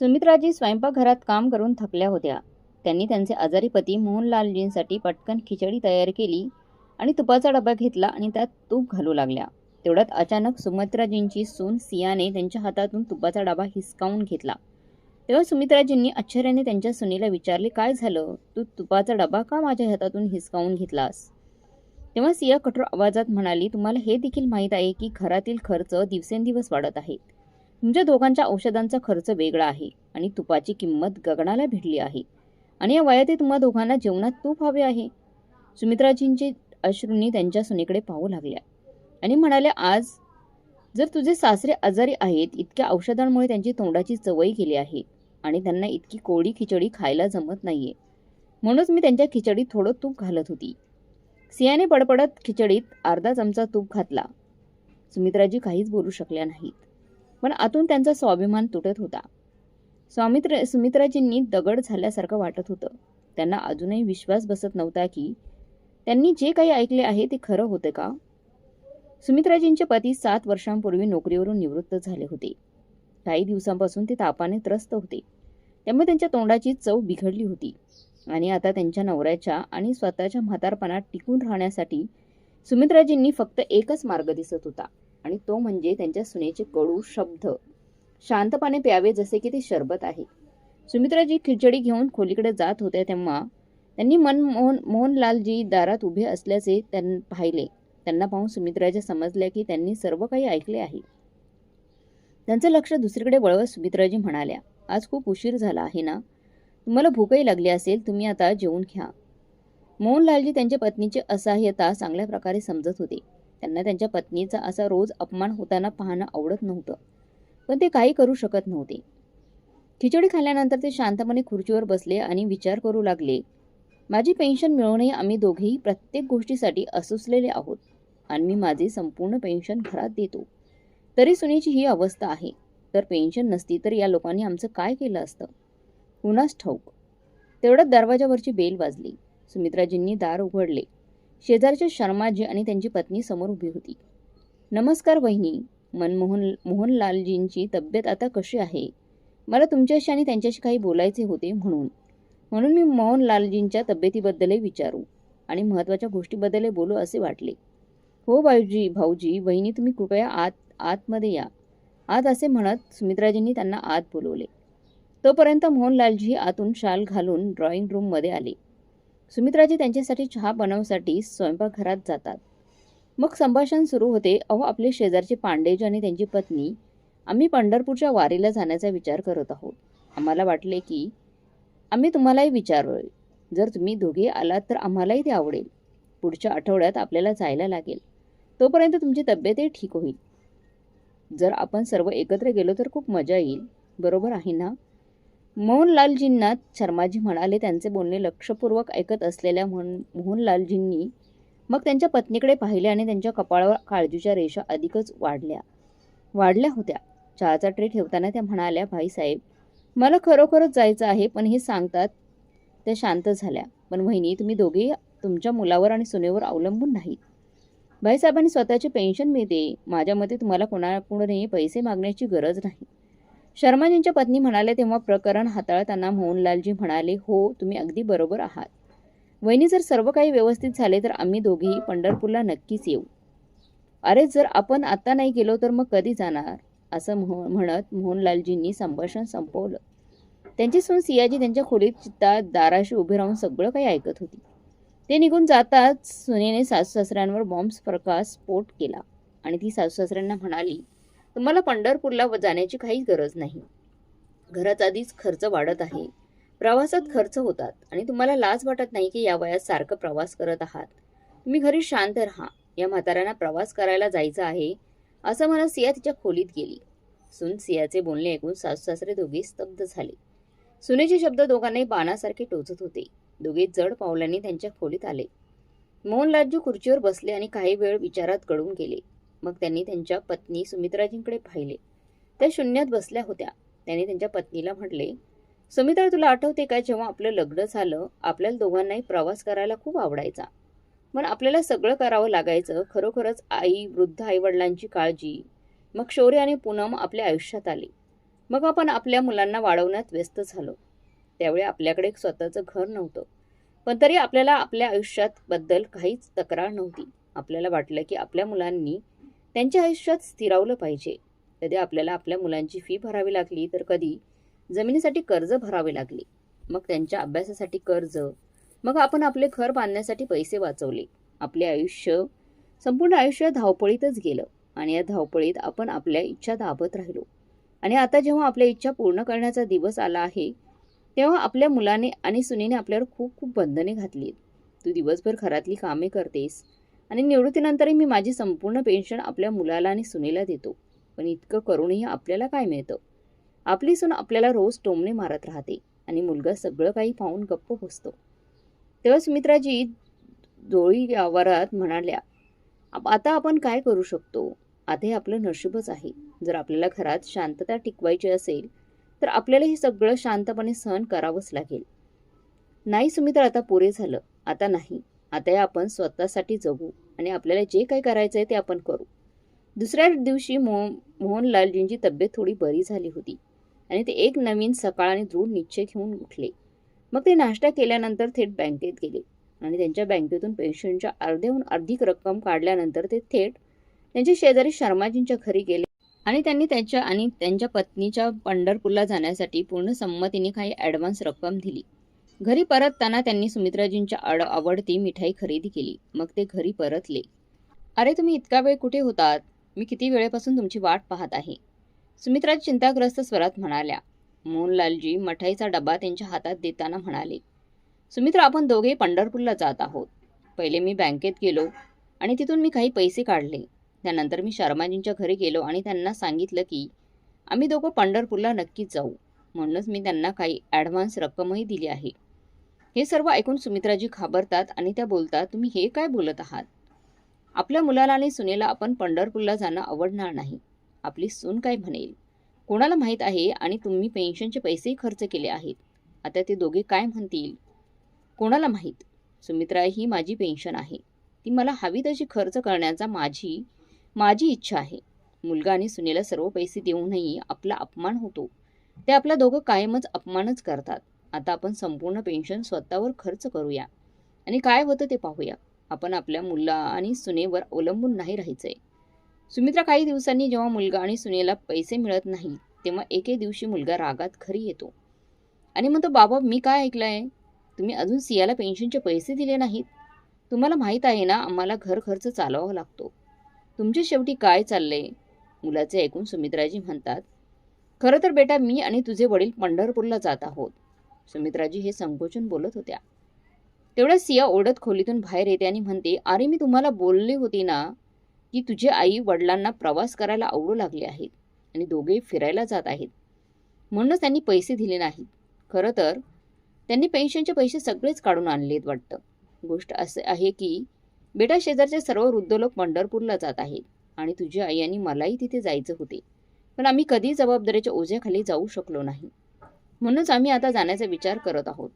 सुमित्राजी स्वयंपाकघरात काम करून थकल्या होत्या. त्यांनी त्यांचे आजारी पती मोहनलालजींसाठी पटकन खिचडी तयार केली आणि तुपाचा डबा घेतला आणि त्यात तूप घालू लागल्या. तेवढ्यात अचानक सुमित्राजींची सून सियाने त्यांच्या हातातून तुपाचा डबा हिसकावून घेतला. तेव्हा सुमित्राजींनी आश्चर्याने त्यांच्या सुनीला विचारले काय झालं? तू तुपाचा डबा का माझ्या हातातून हिसकावून घेतलास? तेव्हा सिया कठोर आवाजात म्हणाली तुम्हाला हे देखील माहीत आहे की घरातील खर्च दिवसेंदिवस वाढत आहेत तुमच्या दोघांच्या औषधांचा खर्च वेगळा आहे आणि तुपाची किंमत गगनाला भिडली आहे. आणि या वयातही तुम्हा दोघांना जेवणात तूप हवे आहे. सुमित्राजींचे अश्रूंनी त्यांच्या सुनेकडे पाहू लागल्या. आणि म्हणाल्या आज जर तुझे सासरे आजारी आहेत इतक्या औषधांमुळे त्यांची तोंडाची चवई गेली आहे आणि त्यांना इतकी कोळी खिचडी खायला जमत नाहीये. म्हणूनच मी त्यांच्या खिचडीत थोडं तूप घालत होती. सियाने पडपडत खिचडीत अर्धा चमचा तूप घातला. सुमित्राजी काहीच बोलू शकल्या नाहीत. पण आतून त्यांचा स्वाभिमान तुटत होता. स्वामित्र सुमित्राजींनी दगड झाल्यासारखं वाटत होतं. त्यांना अजूनही विश्वास बसत नव्हता की त्यांनी जे काही ऐकले आहे ते खरं होतं का? सुमित्राजींचे पती सात वर्षांपूर्वी नोकरीवरून निवृत्त झाले होते. काही दिवसांपासून ते तापाने त्रस्त होते. त्यामुळे त्यांच्या तोंडाची चव बिघडली होती. आणि आता त्यांच्या नवऱ्याच्या आणि स्वतःच्या म्हातारपणात टिकून राहण्यासाठी सुमित्राजींनी फक्त एकच मार्ग दिसत होता. आणि तो म्हणजे त्यांच्या सुनेचे कडू शब्द. शांतपणे प्यावे जसे की ते शरबत आहे. सुमित्राजी खिचडी घेऊन खोलीकडे जात होत्या तेव्हा त्यांनी मनमोहन मोहनलालजी दारात उभे असल्याचे त्यांना पाहिले. त्यांना पाहून सुमित्राच्या समजल्या की त्यांनी सर्व काही ऐकले आहे. त्यांचं लक्ष दुसरीकडे वळवत सुमित्राजी म्हणाल्या आज खूप उशीर झाला आहे ना? तुम्हाला भूकही लागली असेल तुम्ही आता जेवून घ्या. मोहनलालजी त्यांच्या पत्नीची असहाय्यता चांगल्या प्रकारे समजत होते. त्यांना त्यांच्या पत्नीचा असा रोज अपमान होताना पाहणं आवडत नव्हतं. पण ते काही करू शकत नव्हते. खिचडी खाल्ल्यानंतर ते शांतपणे खुर्चीवर बसले आणि विचार करू लागले माझी पेन्शन मिळवूनही आम्ही दोघेही प्रत्येक गोष्टीसाठी असुसलेले आहोत आणि मी माझे संपूर्ण पेन्शन घरात देतो. तरी सुनेची ही अवस्था आहे. तर पेन्शन नसती तर या लोकांनी आमचं काय केलं असतं? कुणास ठाऊक. तेवढ्यात दरवाजावरची बेल वाजली. सुमित्राजींनी दार उघडले. शेजारचे शर्माजी आणि त्यांची पत्नी समोर उभी होती. नमस्कार वहिनी मनमोहन मोहनलालजींची तब्येत आता कशी आहे? मला तुमच्याशी आणि त्यांच्याशी काही बोलायचे होते म्हणून. म्हणून मी मोहनलालजींच्या तब्येतीबद्दलही विचारू आणि महत्त्वाच्या गोष्टीबद्दलही बोलू असे वाटले. हो भाऊजी भाऊजी वहिनी तुम्ही कृपया आत आतमध्ये या. आत असे म्हणत सुमित्राजींनी त्यांना आत बोलवले. तोपर्यंत मोहनलालजी आतून शाल घालून ड्रॉइंग रूममध्ये आले. सुमित्राजी त्यांच्यासाठी चहा बनवण्यासाठी स्वयंपाकघरात जातात. मग संभाषण सुरू होते. अहो आपले शेजारचे पांडेजी आणि त्यांची पत्नी. आम्ही पंढरपूरच्या वारीला जाण्याचा विचार करत आहोत. आम्हाला वाटले की आम्ही तुम्हालाही विचारले जर तुम्ही दोघे आलात तर आम्हालाही ते आवडेल. पुढच्या आठवड्यात आपल्याला जायला लागेल. तोपर्यंत तुमची तब्येतही ठीक होईल. जर आपण सर्व एकत्र गेलो तर खूप मजा येईल. बरोबर आहे ना? मोहनलालजींना शर्माजी म्हणाले त्यांचे बोलणे लक्षपूर्वक ऐकत असलेल्या मोहन मोहनलालजींनी मग त्यांच्या पत्नीकडे पाहिले आणि त्यांच्या कपाळावर काळजीच्या रेषा अधिकच वाढल्या. वाढल्या होत्या. चहाचा ट्रे ठेवताना त्या म्हणाल्या भाईसाहेब मला खरोखरच जायचं आहे पण हे सांगतात त्या शांत झाल्या. पण वहिनी तुम्ही दोघे तुमच्या मुलावर आणि सुनेवर अवलंबून नाहीत. भाईसाहेबांनी स्वतःचे पेन्शन मिळते. माझ्या मते तुम्हाला कोणापुढे पैसे मागण्याची गरज नाही. शर्माजींच्या पत्नी म्हणाल्या तेव्हा प्रकरण हाताळताना मोहनलालजी म्हणाले हो तुम्ही अगदी बरोबर आहात. वहिनी जर सर्व काही व्यवस्थित झाले तर आम्ही दोघेही पंढरपूरला नक्कीच येऊ. अरे जर आपण आत्ता नाही गेलो तर मग कधी जाणार? असं मोह म्हणत मोहनलालजींनी संभाषण संपवलं. त्यांची सून सियाजी त्यांच्या खोलीत चित्ता दाराशी उभे राहून सगळं काही ऐकत होती. ते निघून जाताच सुनेने सासू सासऱ्यांवर बॉम्ब प्रकाश स्फोट केला आणि ती सासू सासऱ्यांना म्हणाली तुम्हाला पंढरपूरला जाण्याची काही गरज नाही. घरात आधीच खर्च वाढत आहे. प्रवासात खर्च होतात आणि तुम्हाला लाज वाटत नाही की या वयात सारखं प्रवास करत आहात. तुम्ही घरी शांत राहा. या म्हाताऱ्यांना प्रवास करायला जायचं आहे असं म्हणत सिया तिच्या खोलीत गेली. सुन सियाचे बोलणे ऐकून सासू सासरे दोघे स्तब्ध झाले. सुनेचे शब्द दोघांनाही बाणासारखे टोचत होते. दोघे जड पावलांनी त्यांच्या खोलीत आले. मोहनलालजी खुर्चीवर बसले आणि काही वेळ विचारात गळून गेले. मग त्यांनी त्यांच्या पत्नी सुमित्राजींकडे पाहिले. त्या शून्यात बसल्या होत्या. त्यांनी त्यांच्या पत्नीला म्हटले सुमित्रा तुला आठवते का जेव्हा आपलं लग्न झालं आपल्याला दोघांनाही प्रवास करायला खूप आवडायचा. पण आपल्याला सगळं करावं लागायचं खरोखरच आई वृद्ध आईवडिलांची काळजी. मग शौर्य आणि पूनम आपल्या आयुष्यात आले. मग आपण आपल्या मुलांना वाढवण्यात व्यस्त झालो. त्यावेळी आपल्याकडे एक स्वतःचं घर नव्हतं. पण तरी आपल्याला आपल्या आयुष्यात बद्दल काहीच तक्रार नव्हती. आपल्याला वाटलं की आपल्या मुलांनी त्यांच्या आयुष्यात स्थिरावलं पाहिजे. कधी आपल्याला आपल्या मुलांची फी भरावी लागली तर कधी जमिनीसाठी कर्ज भरावे लागले. मग त्यांच्या अभ्यासासाठी कर्ज मग आपण आपले घर बांधण्यासाठी पैसे वाचवले. आपले आयुष्य संपूर्ण आयुष्य धावपळीतच गेलं आणि या धावपळीत आपण आपल्या इच्छा दाबत राहिलो. आणि आता जेव्हा आपल्या इच्छा पूर्ण करण्याचा दिवस आला आहे तेव्हा आपल्या मुलाने आणि सुनेने आपल्यावर खूप खूप बंधने घातली तू दिवसभर घरातली कामे करतेस आणि निवृत्तीनंतरही मी माझी संपूर्ण पेन्शन आपल्या मुलाला आणि सुनेला देतो. पण इतकं करूनही आपल्याला काय मिळतं? आपली सून आपल्याला रोज टोमणे मारत राहते आणि मुलगा सगळं काही पाहून गप्प बसतो. तेव्हा सुमित्राजी डोळी आवारात म्हणाल्या "आप- आता आपण काय करू शकतो? आता हे आपलं नशीबच आहे. जर आपल्याला घरात शांतता टिकवायची असेल तर आपल्याला हे सगळं शांतपणे सहन करावंच लागेल. नाही सुमित्रा आता पुरे झालं. आता नाही. आता आपण स्वतःसाठी जगू आणि आपल्याला जे काही करायचं आहे ते आपण करू. दुसऱ्या दिवशी मो मोहनलालजींची तब्येत थोडी बरी झाली होती आणि ते एक नवीन सकाळ आणि दृढ निश्चय घेऊन उठले. मग ते नाश्ता केल्यानंतर थेट बँकेत गेले आणि त्यांच्या बँकेतून पेन्शनच्या अर्ध्याहून अधिक रक्कम काढल्यानंतर ते थेट त्यांच्या शेजारी शर्माजींच्या घरी गेले आणि त्यांनी त्यांच्या आणि त्यांच्या पत्नीच्या पंढरपूरला जाण्यासाठी पूर्ण संमतीने काही ॲडव्हान्स रक्कम दिली. घरी परतताना त्यांनी सुमित्राजींच्या आड आवडती मिठाई खरेदी केली. मग ते घरी परतले. अरे तुम्ही इतका वेळ कुठे होतात? मी किती वेळेपासून तुमची वाट पाहत आहे. सुमित्रा चिंताग्रस्त स्वरात म्हणाल्या मोहनलालजी मठाईचा डबा त्यांच्या हातात देताना म्हणाले सुमित्रा आपण दोघे पंढरपूरला जात आहोत. पहिले मी बँकेत गेलो आणि तिथून मी काही पैसे काढले. त्यानंतर मी शर्माजींच्या घरी गेलो आणि त्यांना सांगितलं की आम्ही दोघं पंढरपूरला नक्कीच जाऊ. म्हणूनच मी त्यांना काही ॲडव्हान्स रक्कमही दिली आहे. हे सर्व ऐकून सुमित्राजी घाबरतात आणि त्या बोलतात तुम्ही हे काय बोलत आहात? आपल्या मुलाला आणि सुनेला आपण पंढरपूरला जाणं आवडणार नाही. आपली सून काय म्हणेल? कोणाला माहीत आहे आणि तुम्ही पेन्शनचे पैसेही खर्च केले आहेत. आता ते दोघे काय म्हणतील? कोणाला माहीत? सुमित्रा ही माझी पेन्शन आहे. ती मला हवी तशी खर्च करण्याचा माझी माझी इच्छा आहे. मुलगा आणि सुनेला सर्व पैसे देऊनही आपला अपमान होतो. ते आपला दोघं कायमच अपमानच करतात. आता आपण संपूर्ण पेन्शन स्वतःवर खर्च करूया. आणि काय होतं ते पाहूया. आपण आपल्या मुला आणि सुनेवर अवलंबून नाही राहायचंय. सुमित्रा काही दिवसांनी जेव्हा मुलगा आणि सुनेला पैसे मिळत नाही तेव्हा एके दिवशी मुलगा रागात घरी येतो. आणि म्हणतो बाबा मी काय ऐकलंय? तुम्ही अजून सियाला पेन्शनचे पैसे दिले नाहीत? तुम्हाला माहीत आहे ना आम्हाला घर खर्च चालवावा लागतो. तुमच्या शेवटी काय चाललंय? मुलाचे ऐकून सुमित्राजी म्हणतात खरं तर बेटा मी आणि तुझे वडील पंढरपूरला जात आहोत. सुमित्राजी हे संकोचून बोलत होत्या. तेवढ्या सिया ओढत खोलीतून बाहेर येते आणि म्हणते अरे मी तुम्हाला बोलले होते ना की तुझी आई वडिलांना प्रवास करायला आवडू लागले आहेत आणि दोघे फिरायला जात आहेत. म्हणूनच त्यांनी पैसे दिले नाहीत. खरं तर त्यांनी पेन्शनचे पैसे सगळेच काढून आणलेत वाटतं. गोष्ट असे आहे की बेटा शेजारचे सर्व वृद्ध लोक पंढरपूरला जात आहेत आणि तुझी आई आणि मलाही तिथे जायचं होते. पण आम्ही कधी जबाबदारीच्या ओझ्याखाली जाऊ शकलो नाही. म्हणूनच आम्ही आता जाण्याचा विचार करत आहोत.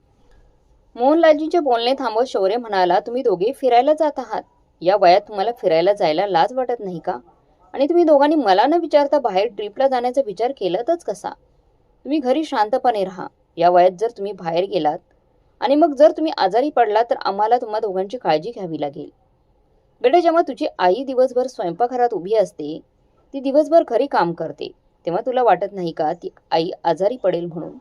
मोहनलालजींचे बोलणे थांबवत शौर्य म्हणाला तुम्ही दोघे फिरायला जात आहात. या वयात तुम्हाला फिरायला जायला लाज वाटत नाही का? आणि तुम्ही दोघांनी मला न विचारता बाहेर ट्रिपला जाण्याचा विचार केलातच कसा? तुम्ही घरी शांतपणे राहा. या वयात जर तुम्ही बाहेर गेलात आणि मग जर तुम्ही आजारी पडलात तर आम्हाला तुम्हा दोघांची काळजी घ्यावी लागेल. बेटा जेव्हा तुझी आई दिवसभर स्वयंपाकघरात उभी असते ती दिवसभर घरी काम करते. तेव्हा तुला वाटत नाही का ती आई आजारी पडेल म्हणून?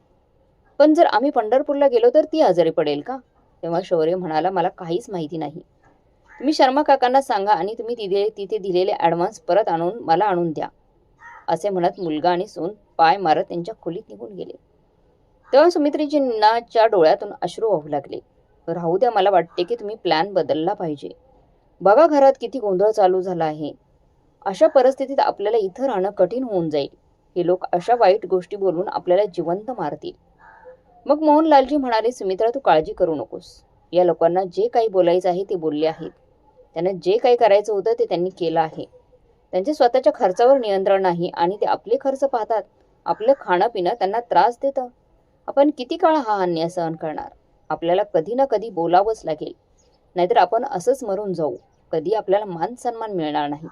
पण जर आम्ही पंढरपूरला गेलो तर ती आजारी पडेल का? तेव्हा शौर्य म्हणाला मला काहीच माहिती नाही. तुम्ही शर्मा काकांना सांगा आणि तुम्ही तिथे तिथे दिलेले ॲडव्हान्स परत आणून मला आणून द्या. असे म्हणत मुलगा आणि सून पाय मारत त्यांच्या खोलीत निघून गेले. तेव्हा सुमित्रीजींनाच्या डोळ्यातून अश्रू वाहू लागले. राहू द्या मला वाटते की तुम्ही प्लॅन बदलला पाहिजे. बघा घरात किती गोंधळ चालू झाला आहे. अशा परिस्थितीत आपल्याला इथं राहणं कठीण होऊन जाईल. हे लोक अशा वाईट गोष्टी बोलून आपल्याला जिवंत मारतील. मग मोहनलालजी म्हणाले सुमित्रा तू काळजी करू नकोस. या लोकांना जे काही बोलायचं आहे ते बोलले आहेत. त्यांना जे काही करायचं होतं ते त्यांनी केलं आहे. त्यांच्या स्वतःच्या खर्चावर नियंत्रण नाही आणि ते आपले खर्च पाहतात. आपलं खाणं पिणं त्यांना त्रास देतं. आपण किती काळ हा अन्याय सहन करणार? आपल्याला कधी ना कधी बोलावंच लागेल. नाहीतर आपण असंच मरून जाऊ. कधी आपल्याला मान सन्मान मिळणार नाही.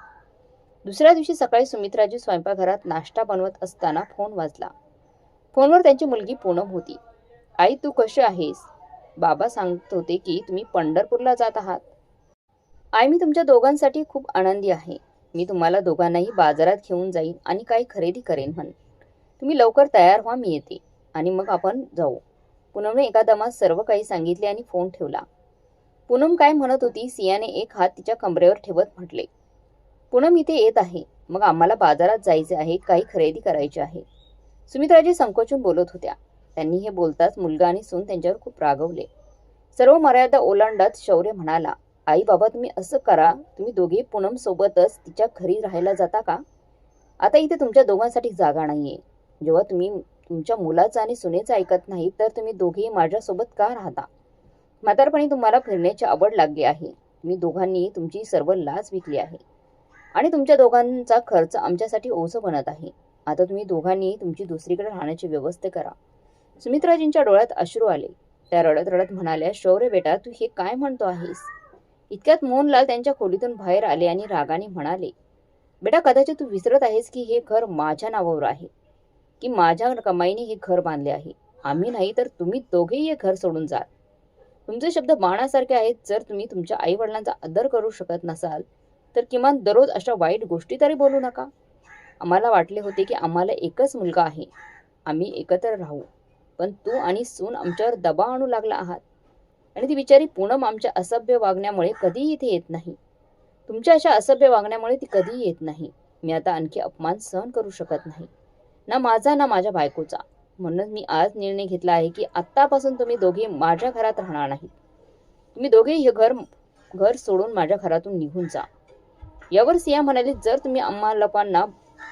दुसऱ्या दिवशी सकाळी सुमित्राजी स्वयंपाकघरात नाश्ता बनवत असताना फोन वाजला. फोनवर त्यांची मुलगी पूनम होती. आई तू कशी आहेस? बाबा सांगत होते की तुम्ही पंढरपूरला जात आहात. आई मी तुमच्या दोघांसाठी खूप आनंदी आहे. मी तुम्हाला दोघांनाही बाजारात घेऊन जाईन आणि काही खरेदी करेन म्हण. तुम्ही लवकर तयार व्हा मी येते. आणि मग आपण जाऊ. पूनमने एका दमात सर्व काही सांगितले आणि फोन ठेवला. पूनम काय म्हणत होती सियाने एक हात तिच्या कमरेवर ठेवत म्हटले. पूनम इथे येत आहे. मग आम्हाला बाजारात जायचे आहे काही खरेदी करायची आहे. सुमित्राजी संकोचून बोलत होत्या. त्यांनी हे बोलताच मुलगा आणि सून त्यांच्यावर खूप रागवले. सर्व मर्यादा ओलांडत शौर्य म्हणाला आई बाबा तुम्ही असं करा तुम्ही दोघे पूनम सोबतच तिच्या घरी राहायला जाता का? आता इथे तुमच्या दोघांसाठी जागा नाहीये. जेव्हा तुम्ही तुमच्या मुलाचं आणि सुनेचं ऐकत नाही तर तुम्ही दोघेही माझ्यासोबत का राहता? म्हातारपणी तुम्हाला फिरण्याची आवड लागली आहे. तुम्ही दोघांनी तुमची सर्व लाच विकली आहे. आणि तुमच्या दोघांचा खर्च आमच्यासाठी ओझं बनत आहे. आता तुम्ही दोघांनी तुमची दुसरीकडे राहण्याची व्यवस्था करा. सुमित्राजींच्या डोळ्यात अश्रू आले. त्या रडत रडत म्हणाल्या शौर्य बेटा तू हे काय म्हणतो आहेस? इतक्यात मोहनलाल त्यांच्या खोलीतून बाहेर आले आणि रागाने म्हणाले बेटा कदाचित तू विसरत आहेस की हे घर माझ्या नावावर आहे की माझ्या कमाईने हे घर बांधले आहे. आम्ही नाही तर तुम्ही दोघेही हे घर सोडून जाल. तुमचे शब्द बाणासारखे आहेत. जर तुम्ही तुमच्या आई वडिलांचा आदर करू शकत नसाल तर किमान दररोज अशा वाईट गोष्टी तरी बोलू नका. आम्हाला वाटले होते की आम्हाला एकच मुलगा आहे. आम्ही एकत्र राहू. पण तू आणि सून आमच्यावर दबाव आणू लागला आहात. आणि ती बिचारी पूनम आमच्या असभ्य वागण्यामुळे कधीही इथे येत नाही. तुमच्या अशा असभ्य वागण्यामुळे ती कधीही येत नाही. मी आता आणखी अपमान सहन करू शकत नाही. ना माझा ना माझ्या बायकोचा. म्हणूनच मी आज निर्णय घेतला आहे की आत्तापासून तुम्ही दोघे माझ्या घरात राहणार नाहीत. तुम्ही दोघे हे घर घर सोडून माझ्या घरातून निघून जा. यावर सिया म्हणाले जर तुम्ही आम्हा लोकांना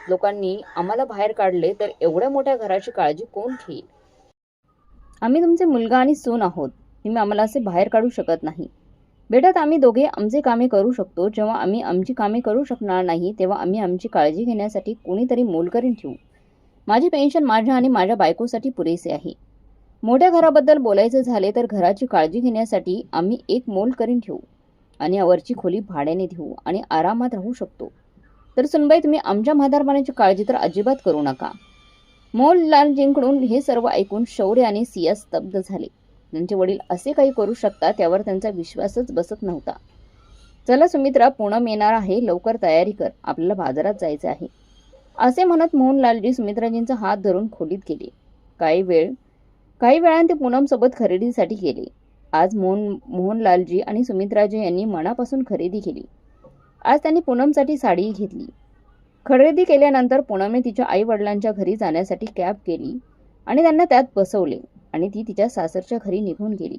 लोकांनी आम्हाला बाहेर काढले तर एवढ्या मोठ्या घराची काळजी कोण घेईल? आम्ही तुमचे मुलगा आणि सून आहोत. तुम्ही आम्हाला असे बाहेर काढू शकत नाही. बेटात आम्ही दोघे आमचे कामे करू शकतो. जेव्हा आम्ही आमची कामे करू शकणार नाही तेव्हा आम्ही आमची काळजी घेण्यासाठी कोणीतरी मोलकरीण ठेवू. माझे पेन्शन माझ्या आणि माझ्या बायकोसाठी पुरेसे आहे. मोठ्या घराबद्दल बोलायचं झाले तर घराची काळजी घेण्यासाठी आम्ही एक मोल करीन ठेवू आणि यावरची खोली भाड्याने देऊ आणि आरामात राहू शकतो. तर सुनबाई तुम्ही आमच्या म्हातारपणाची काळजी तर अजिबात करू नका. मोहनलालजींकडून हे सर्व ऐकून शौर्य आणि सिया स्तब्ध झाले. त्यांचे वडील असे काही करू शकतात त्यावर त्यांचा विश्वासच बसत नव्हता. चला सुमित्रा पूनम येणार आहे लवकर तयारी कर आपल्याला बाजारात जायचे आहे. असे म्हणत मोहनलालजी सुमित्राजींचा हात धरून खोलीत गेले. काही वेळ काही वेळाने ते पूनमसोबत खरेदीसाठी गेले. आज मोहन मोहनलालजी आणि सुमित्राजी यांनी मनापासून खरेदी केली. आज त्यांनी पूनमसाठी साडी घेतली. खरेदी केल्यानंतर पूनमने तिच्या आई वडिलांच्या घरी जाण्यासाठी कॅब केली आणि त्यांना त्यात बसवले आणि ती तिच्या सासरच्या घरी निघून गेली.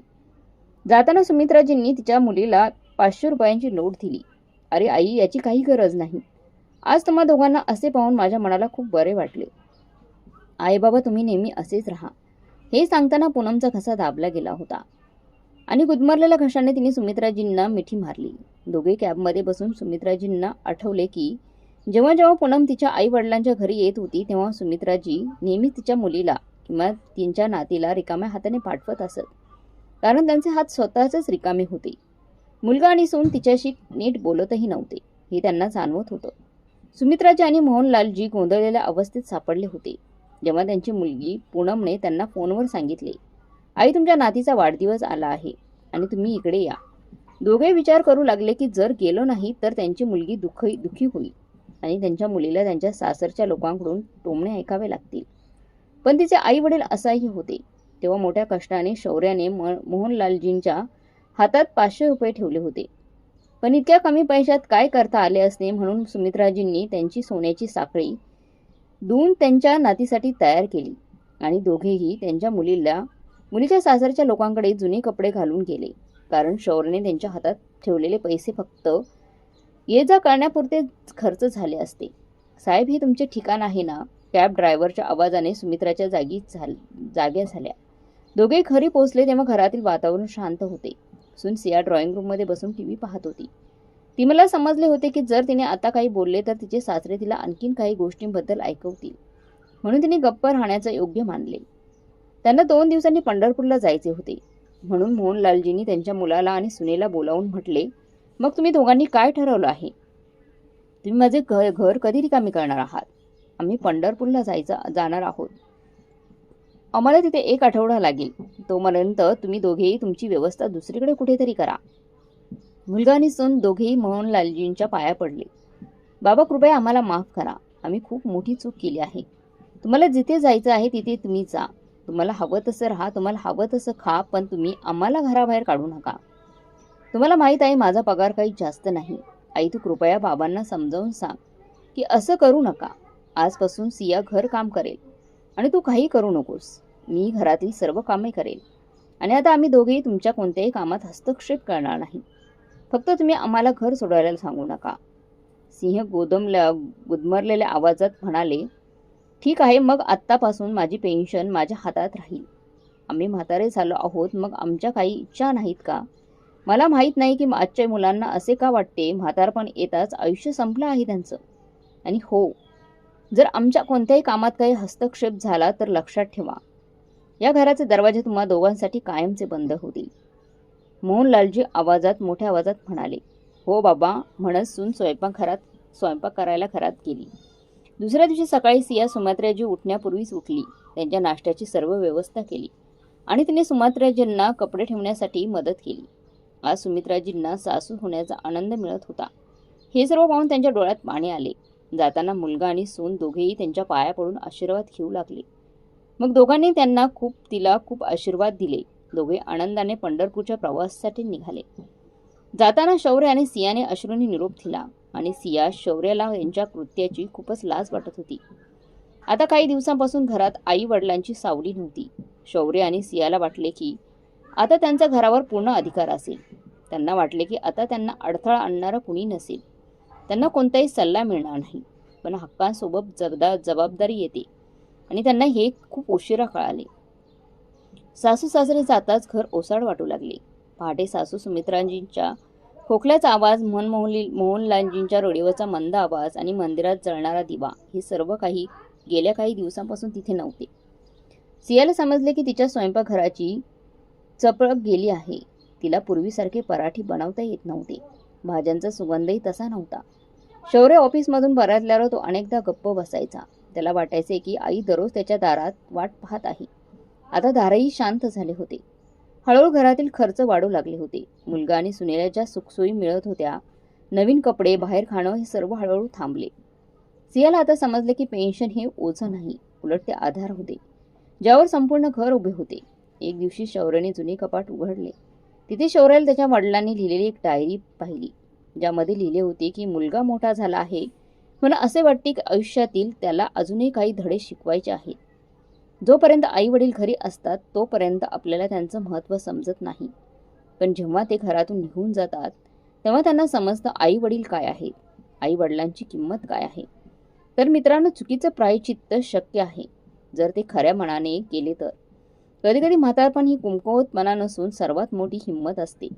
जाताना सुमित्राजींनी तिच्या मुलीला पाचशे रुपयांची नोट दिली. अरे आई याची काही गरज नाही. आज तुम्हा दोघांना असे पाहून माझ्या मनाला खूप बरे वाटले. आई बाबा तुम्ही नेहमी असेच राहा. हे सांगताना पूनमचा घसा दाबला गेला होता आणि गुदमरलेल्या घशाने तिने सुमित्राजींना मिठी मारली. दोघे कॅबमध्ये बसून सुमित्राजींना आठवले की जेव्हा जेव्हा पूनम तिच्या आई वडिलांच्या घरी येत होती तेव्हा सुमित्राजी नेहमीच तिच्या मुलीला किंवा तिच्या नातीला रिकाम्या हाताने पाठवत असत. कारण त्यांचे हात स्वतःचेच रिकामे होते. मुलगा आणि सून तिच्याशी नीट बोलतही नव्हते हे त्यांना जाणवत होतं. सुमित्राजी आणि मोहनलालजी गोंधळलेल्या अवस्थेत सापडले होते. जेव्हा त्यांची मुलगी पूनमने त्यांना फोनवर सांगितले आई तुमच्या नातीचा वाढदिवस आला आहे आणि तुम्ही इकडे या. दोघे विचार करू लागले की जर गेलो नाही तर त्यांची मुलगी दुःख दुःखी होईल. आणि त्यांच्या मुलीला त्यांच्या सासरच्या लोकांकडून टोमणे ऐकावे लागतील. पण तिचे आई वडील असाही होते. तेव्हा मोठ्या कष्टाने शौर्याने म मोहनलालजींच्या हातात पाचशे रुपये ठेवले होते. पण इतक्या कमी पैशात काय करता आले असते म्हणून सुमित्राजींनी त्यांची सोन्याची साखळी धुवून त्यांच्या नातीसाठी तयार केली आणि दोघेही त्यांच्या मुलीला मुलीच्या सासरच्या लोकांकडे जुने कपडे घालून गेले. कारण शौर्यने त्यांच्या हातात ठेवलेले पैसे फक्त ये जा करण्यापुरते खर्च झाले असते. साहेब हे तुमचे ठिकाण आहे ना? कॅब ड्रायव्हरच्या आवाजाने सुमित्राच्या जागी झाल जाग्या झाल्या. दोघे घरी पोहोचले तेव्हा घरातील वातावरण शांत होते. सून सिया ड्रॉइंग रूममध्ये बसून टी. व्ही. पाहत होती. ती मला समजले होते की जर तिने आता काही बोलले तर तिचे सासरे तिला आणखीन काही गोष्टींबद्दल ऐकवतील. म्हणून तिने गप्प राहण्याचं योग्य मानले. त्यांना दोन दिवसांनी पंढरपूरला जायचे होते. म्हणून मोहनलालजींनी त्यांच्या मुलाला आणि सुनेला बोलावून म्हटले मग तुम्ही दोघांनी काय ठरवलं आहे? तुम्ही माझे घर घर कधी रिकामी करणार आहात? आम्ही पंढरपूरला जायचं जाणार आहोत. आम्हाला तिथे एक आठवडा लागेल. तोपर्यंत तुम्ही दोघेही तुमची व्यवस्था दुसरीकडे कुठेतरी करा. मुलगा आणि सून दोघेही मोहनलालजींच्या पाया पडले. बाबा कृपया आम्हाला माफ करा. आम्ही खूप मोठी चूक केली आहे. तुम्हाला जिथे जायचं आहे तिथे तुम्ही जा. तुम्हाला हवं तसं राहा तुम्हाला हवं तसं खा पण तुम्ही आम्हाला घराबाहेर काढू नका. तुम्हाला माहीत आहे माझा पगार काही जास्त नाही. आई तू कृपया बाबांना समजावून सांग की असं करू नका. आजपासून सिया घर काम करेल आणि तू काही करू नकोस. मी घरातील सर्व कामे करेल. आणि आता आम्ही दोघेही तुमच्या कोणत्याही कामात हस्तक्षेप करणार नाही. फक्त तुम्ही आम्हाला घर सोडवायला सांगू नका. सिंह गोदमल्या गुदमरलेल्या आवाजात म्हणाले ठीक आहे मग आत्तापासून माझी पेन्शन माझ्या हातात राहील. आम्ही म्हातारे झालो आहोत मग आमच्या काही इच्छा नाहीत का? मला माहीत नाही की आजच्या मुलांना असे का वाटते? म्हातारपण येताच आयुष्य संपलं आहे त्यांचं. आणि हो जर आमच्या कोणत्याही कामात काही हस्तक्षेप झाला तर लक्षात ठेवा. या घराचे दरवाजे तुम्हा दोघांसाठी कायमचे बंद होतील. मोहनलालजी आवाजात मोठ्या आवाजात म्हणाले हो बाबा म्हणत सून स्वयंपाकघरात स्वयंपाक करायला घरात गेली. दुसऱ्या दिवशी सकाळी सिया सुमात्र्याजी उठण्यापूर्वीच उठली. त्यांच्या नाश्त्याची सर्व व्यवस्था केली. आणि तिने सुमात्र्याजींना कपडे ठेवण्यासाठी मदत केली. आज सुमित्राजींना सासू होण्याचा आनंद मिळत होता. हे सर्व पाहून त्यांच्या डोळ्यात पाणी आले. जाताना मुलगा आणि सून दोघेही त्यांच्या पाया पडून आशीर्वाद घेऊ लागले. मग दोघांनी त्यांना खूप तिला खूप आशीर्वाद दिले. दोघे आनंदाने पंढरपूरच्या प्रवासासाठी निघाले. जाताना शौर्य आणि सियाने अश्रूंनी निरोप दिला आणि सिया शौर्याला यांच्या कृत्याची खूपच लाज वाटत होती. आता काही दिवसांपासून घरात आई वडिलांची सावली नव्हती. शौर्य आणि सियाला वाटले की आता त्यांचा घरावर पूर्ण अधिकार असेल. त्यांना वाटले की आता त्यांना अडथळा आणणारं कुणी नसेल. त्यांना कोणताही सल्ला मिळणार नाही. पण हक्कांसोबत जबदा जबाबदारी येते. आणि त्यांना हे खूप उशिरा कळाले. सासू सासरे जाताच घर ओसाड वाटू लागले. पहाटे सासू सुमित्रांजींच्या खोकल्याचा आवाज मनमोहली मोहनलालजींच्या रेडिओचा मंद आवाज आणि मंदिरात जळणारा दिवा हे सर्व काही गेल्या काही दिवसांपासून तिथे नव्हते. सियाला समजले की तिच्या स्वयंपाकघराची चपळक गेली आहे. तिला पूर्वीसारखे पराठी बनवता येत नव्हते. भाज्यांचा सुगंधही तसा नव्हता. शौर्य ऑफिसमधून बरातल्यावर तो अनेकदा गप्प बसायचा. त्याला वाटायचे की आई दररोज त्याच्या दारात वाट पाहत आहे. आता दारही शांत झाले होते. हळूहळू घरातील खर्च वाढू लागले होते. मुलगा आणि सुनेला ज्या सुखसोयी मिळत होत्या. नवीन कपडे बाहेर खाणं हे सर्व हळूहळू थांबले. सियाला आता समजले की पेन्शन हे ओझं नाही उलट ते आधार होते. ज्यावर संपूर्ण घर उभे होते. एक दिवशी शौर्यने जुने कपाट उघडले. तिथे शौर्याला त्याच्या वडिलांनी लिहिलेली एक डायरी पाहिली ज्यामध्ये लिहिले होते की मुलगा मोठा झाला आहे. मला असे वाटते की आयुष्यातील त्याला अजूनही काही धडे शिकवायचे आहेत. जोपर्यंत आई वडील घरी असतात तोपर्यंत आपल्याला त्यांचं महत्त्व समजत नाही. पण जेव्हा ते घरातून निघून जातात तेव्हा त्यांना समजतं आई वडील काय आहेत आई वडिलांची किंमत काय आहे. तर मित्रांनो चुकीचं प्रायचित्त शक्य आहे. जर ते खऱ्या मनाने केले तर. कधीकधी म्हातारपण ही कुमकुवतपणा नसून सर्वात मोठी हिंमत असते.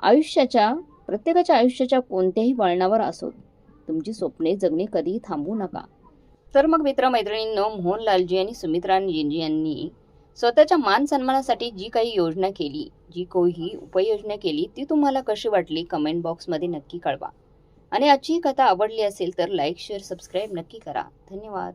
आयुष्याच्या प्रत्येकाच्या आयुष्याच्या कोणत्याही वळणावर असोत तुमची स्वप्ने जगणे कधीही थांबू नका. तर मग मित्रमैत्रिणींनो मोहनलालजी आणि सुमित्रांजी यांनी स्वतःच्या मान सन्मानासाठी जी काही योजना केली जी काही उपाययोजना केली ती तुम्हाला कशी वाटली कमेंट बॉक्समध्ये नक्की कळवा. आणि आजची कथा आवडली असेल तर लाईक शेअर सबस्क्राईब नक्की करा. धन्यवाद.